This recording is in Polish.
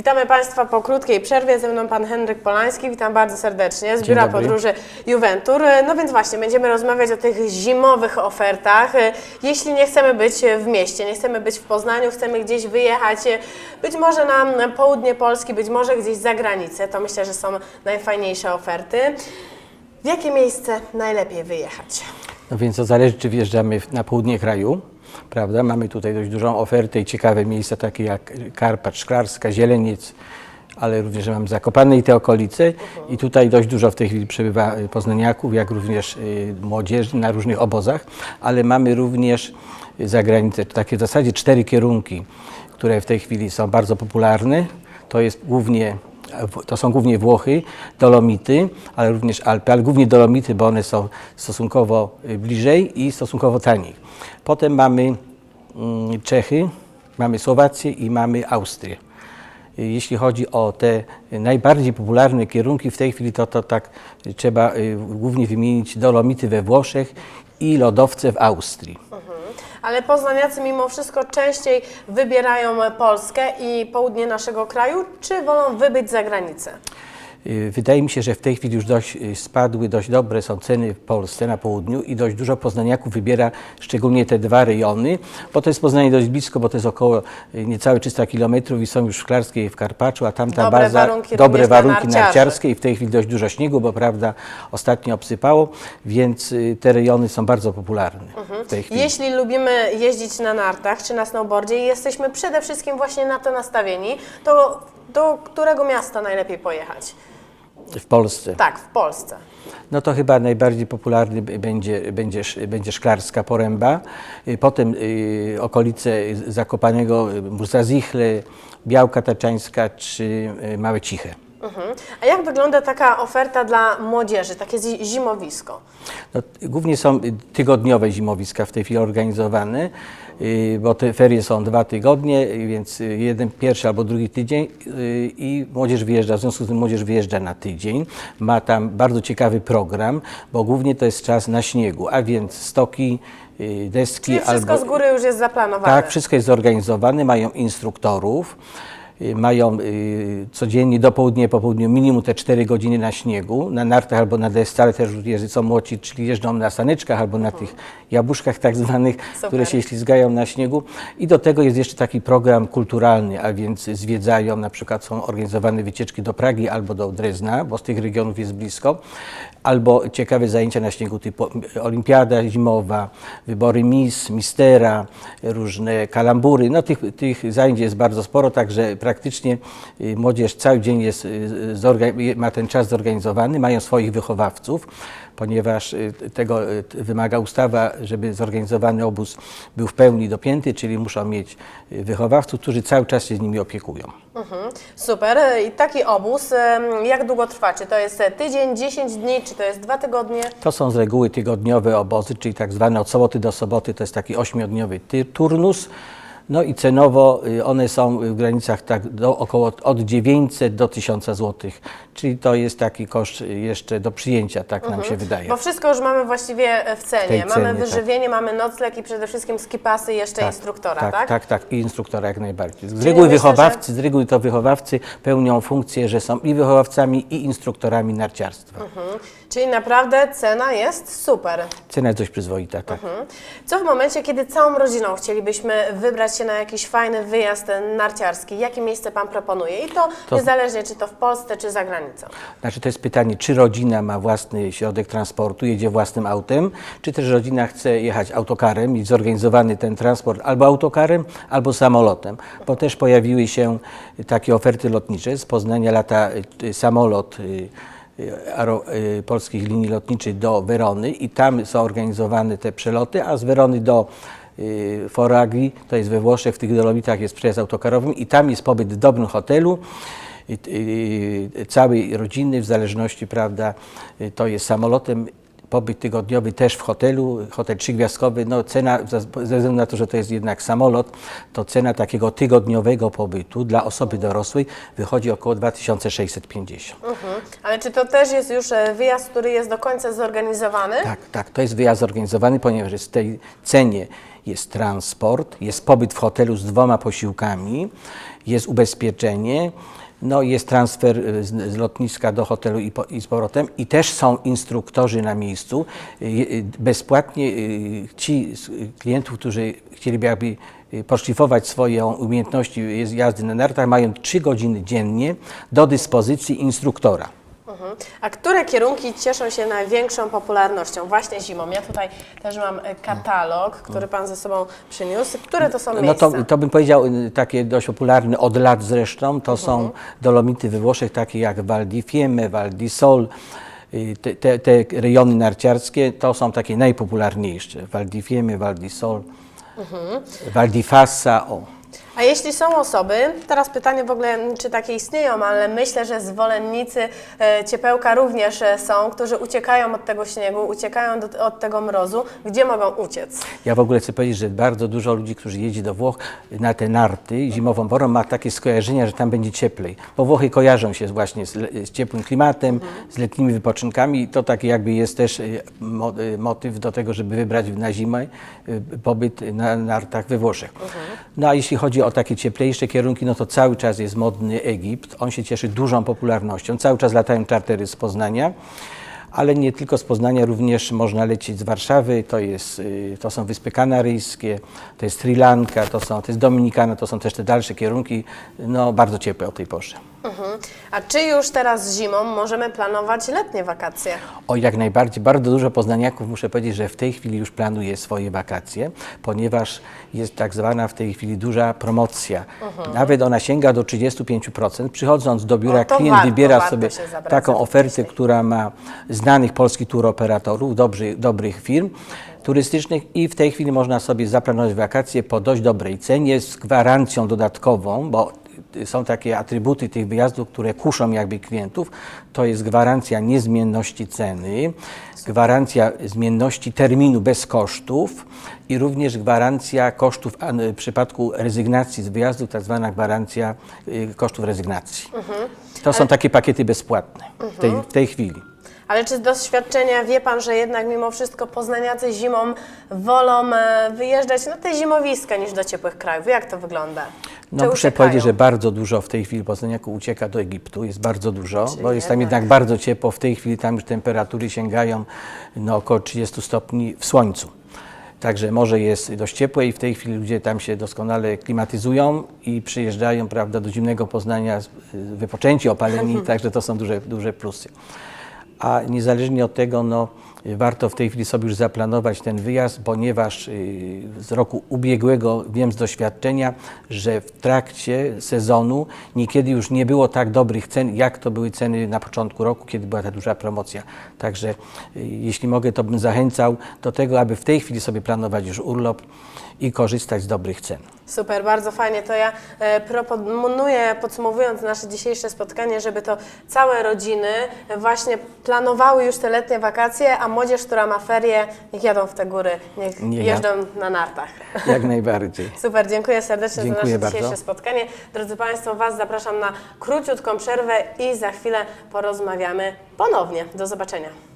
Witamy Państwa po krótkiej przerwie. Ze mną Pan Henryk Polański. Witam bardzo serdecznie z Biura. Podróży Juventur. No więc właśnie, będziemy rozmawiać o tych zimowych ofertach. Jeśli nie chcemy być w mieście, nie chcemy być w Poznaniu, chcemy gdzieś wyjechać, być może na południe Polski, być może gdzieś za granicę, to myślę, że są najfajniejsze oferty. W jakie miejsce najlepiej wyjechać? No więc to zależy, czy wjeżdżamy na południe kraju, prawda? Mamy tutaj dość dużą ofertę i ciekawe miejsca takie jak Karpacz, Szklarska, Zieleniec, ale również mamy Zakopane i te okolice. I tutaj dość dużo w tej chwili przebywa y, poznaniaków, jak również y, młodzieży na różnych obozach, ale mamy również y, za granicę takie w zasadzie cztery kierunki, które w tej chwili są bardzo popularne. To jest głównie to są głównie Włochy, Dolomity, ale również Alpy, ale głównie Dolomity, bo one są stosunkowo y, bliżej i stosunkowo taniej. Potem mamy mm, Czechy, mamy Słowację i mamy Austrię. Y, Jeśli chodzi o te najbardziej popularne kierunki w tej chwili, to, to tak trzeba y, głównie wymienić Dolomity we Włoszech i lodowce w Austrii. Ale poznaniacy mimo wszystko częściej wybierają Polskę i południe naszego kraju, czy wolą wybyć za granicę? Y, Wydaje mi się, że w tej chwili już dość y, spadły, dość dobre są ceny w Polsce na południu i dość dużo poznaniaków wybiera szczególnie te dwa rejony, bo to jest Poznanie dość blisko, bo to jest około y, niecałe 300 km i są już w Szklarskiej i w Karpaczu, a tamta Dobre baza, warunki dobre warunki narciarzy. narciarskie i w tej chwili dość dużo śniegu, bo prawda ostatnio obsypało, więc te rejony są bardzo popularne w tej chwili. Jeśli lubimy jeździć na nartach czy na snowboardzie i jesteśmy przede wszystkim właśnie na to nastawieni, to do którego miasta najlepiej pojechać? W Polsce. Tak, w Polsce. No to chyba najbardziej popularny będzie, będzie, będzie Szklarska Poręba, y, potem y, okolice Zakopanego, y, Murzazichle, Białka Taczańska czy y, Małe Ciche. Mhm. A jak wygląda taka oferta dla młodzieży, takie zi- zimowisko? No, głównie są tygodniowe zimowiska w tej chwili organizowane, y, bo te ferie są dwa tygodnie, y, więc y, jeden, pierwszy albo drugi tydzień y, i młodzież wyjeżdża, w związku z tym młodzież wyjeżdża na tydzień. Ma tam bardzo ciekawy program, bo głównie to jest czas na śniegu, a więc stoki, y, deski Czyli wszystko albo... z góry już jest zaplanowane. Tak, wszystko jest zorganizowane, mają instruktorów, mają y, codziennie do południa po południu minimum te 4 godziny na śniegu, na nartach albo na desce, ale też są młodzi, czyli jeżdżą na saneczkach albo na tych jabłuszkach tak zwanych, które się ślizgają na śniegu. I do tego jest jeszcze taki program kulturalny, a więc zwiedzają, na przykład są organizowane wycieczki do Pragi albo do Drezna, bo z tych regionów jest blisko, albo ciekawe zajęcia na śniegu typu olimpiada zimowa, wybory Miss, Mistera, różne kalambury. No tych, tych zajęć jest bardzo sporo, także praktycznie y, młodzież cały dzień jest, y, ma ten czas zorganizowany, mają swoich wychowawców, ponieważ y, tego wymaga ustawa, żeby zorganizowany obóz był w pełni dopięty, czyli muszą mieć wychowawców, którzy cały czas się z nimi opiekują. Mhm. Super. I taki obóz, jak długo trwa? Czy to jest e, tydzień, 10 dni, czy to jest dwa tygodnie? To są z reguły tygodniowe obozy, czyli tak zwane od soboty do soboty, to jest taki ośmiodniowy turnus. No i cenowo y, one są w granicach tak do około od 900 do 1000 zł, czyli to jest taki koszt y, jeszcze do przyjęcia, tak nam się wydaje. Bo wszystko już mamy właściwie e, w cenie. tej mamy cenie, wyżywienie, mamy nocleg i przede wszystkim skipasy i jeszcze instruktora, tak? tak, tak, tak, i instruktora jak najbardziej. Z reguły myślę, wychowawcy, z reguły to wychowawcy pełnią funkcję, że są i wychowawcami, i instruktorami narciarstwa. Mhm. Czyli naprawdę cena jest super. Cena jest dość przyzwoita, tak. Mhm. Co w momencie, kiedy całą rodziną chcielibyśmy wybrać się na jakiś fajny wyjazd narciarski? Jakie miejsce Pan proponuje? I to, To- niezależnie, czy to w Polsce, czy za granicą. Znaczy to jest pytanie, czy rodzina ma własny środek transportu, jedzie własnym autem, czy też rodzina chce jechać autokarem i zorganizowany ten transport albo autokarem, albo samolotem, bo też pojawiły się takie oferty lotnicze. Z Poznania lata y, samolot y, aero, y, polskich linii lotniczych do Werony i tam są organizowane te przeloty, a z Werony do y, Foragi, to jest we Włoszech, w tych Dolomitach jest przejazd autokarowym i tam jest pobyt w dobrym hotelu. Całej rodziny, w zależności, prawda, to jest samolotem pobyt tygodniowy też w hotelu, hotel trzygwiazdkowy, no cena, ze względu na to, że to jest jednak samolot, to cena takiego tygodniowego pobytu dla osoby dorosłej wychodzi około 2650. Mhm. Ale czy to też jest już e, wyjazd, który jest do końca zorganizowany? Tak, tak, to jest wyjazd zorganizowany, ponieważ w tej cenie jest transport, jest pobyt w hotelu z dwoma posiłkami, jest ubezpieczenie, no jest transfer y, z, z lotniska do hotelu i, po, i z powrotem i też są instruktorzy na miejscu. Y, y, Bezpłatnie ci klientów, którzy chcieliby jakby poszlifować swoją umiejętności jazdy na nartach, mają 3 godziny dziennie do dyspozycji instruktora. Mhm. A które kierunki cieszą się największą popularnością właśnie zimą? Ja tutaj też mam e, katalog, który Pan ze sobą przyniósł. Które to są No miejsca? to, to bym powiedział y, takie dość popularne od lat zresztą, to są dolomity we Włoszech takie jak Val di Fiemme, Val di Sol, y, te, te, te rejony narciarskie to są takie najpopularniejsze. Val di Fiemme, Val di Sol, Val di Fassa, o. A jeśli są osoby, teraz pytanie w ogóle, czy takie istnieją, ale myślę, że zwolennicy e, ciepełka również e, są, którzy uciekają od tego śniegu, uciekają do, od tego mrozu. Gdzie mogą uciec? Ja w ogóle chcę powiedzieć, że bardzo dużo ludzi, którzy jedzie do Włoch na te narty zimową porą, ma takie skojarzenia, że tam będzie cieplej. Bo Włochy kojarzą się właśnie z, z ciepłym klimatem, z letnimi wypoczynkami. To taki jakby jest też y, mo, motyw do tego, żeby wybrać na zimę pobyt na nartach we Włoszech. No a jeśli chodzi o takie cieplejsze kierunki, no to cały czas jest modny Egipt. On się cieszy dużą popularnością. Cały czas latają czartery z Poznania. Ale nie tylko z Poznania, również można lecieć z Warszawy, to, jest, y, to są Wyspy Kanaryjskie, to jest Sri Lanka, to, są, to jest Dominikana, to są też te dalsze kierunki, no bardzo ciepłe o tej porze. Mhm. A czy już teraz zimą możemy planować letnie wakacje? O jak najbardziej, bardzo dużo poznaniaków, muszę powiedzieć, że w tej chwili już planuje swoje wakacje, ponieważ jest tak zwana w tej chwili duża promocja. Nawet ona sięga do 35%. Przychodząc do biura, O, to klient warto, wybiera warto sobie się zabrać taką za to ofertę, wcześniej. która ma znanych polskich turoperatorów, dobry, dobrych firm turystycznych i w tej chwili można sobie zaplanować wakacje po dość dobrej cenie z gwarancją dodatkową, bo są takie atrybuty tych wyjazdów, które kuszą jakby klientów. To jest gwarancja niezmienności ceny, gwarancja zmienności terminu bez kosztów i również gwarancja kosztów w przypadku rezygnacji z wyjazdu, tak zwana gwarancja y, kosztów rezygnacji. To są takie pakiety bezpłatne w tej, w tej chwili. Ale czy z doświadczenia wie Pan, że jednak mimo wszystko poznaniacy zimą wolą e, wyjeżdżać na te zimowiska niż do ciepłych krajów? Jak to wygląda? No muszę uciekają? powiedzieć, że bardzo dużo w tej chwili Poznaniaków ucieka do Egiptu, jest bardzo dużo, Czyli bo jest tam jednak. bardzo ciepło, w tej chwili tam już temperatury sięgają no, około 30 stopni w słońcu. Także morze jest dość ciepłe i w tej chwili ludzie tam się doskonale klimatyzują i przyjeżdżają prawda, do zimnego Poznania y, wypoczęci, opaleni, także to są duże, duże plusy. A niezależnie od tego, no, warto w tej chwili sobie już zaplanować ten wyjazd, ponieważ y, z roku ubiegłego wiem z doświadczenia, że w trakcie sezonu niekiedy już nie było tak dobrych cen, jak to były ceny na początku roku, kiedy była ta duża promocja. Także y, jeśli mogę, to bym zachęcał do tego, aby w tej chwili sobie planować już urlop i korzystać z dobrych cen. Super, bardzo fajnie. To ja e, proponuję, podsumowując nasze dzisiejsze spotkanie, żeby to całe rodziny właśnie planowały już te letnie wakacje, a młodzież, która ma ferie, niech jadą w te góry, niech Nie ja. jeżdżą na nartach. Jak najbardziej. Super, dziękuję serdecznie Dziękuję za nasze bardzo. dzisiejsze spotkanie. Drodzy Państwo, Was zapraszam na króciutką przerwę i za chwilę porozmawiamy ponownie. Do zobaczenia.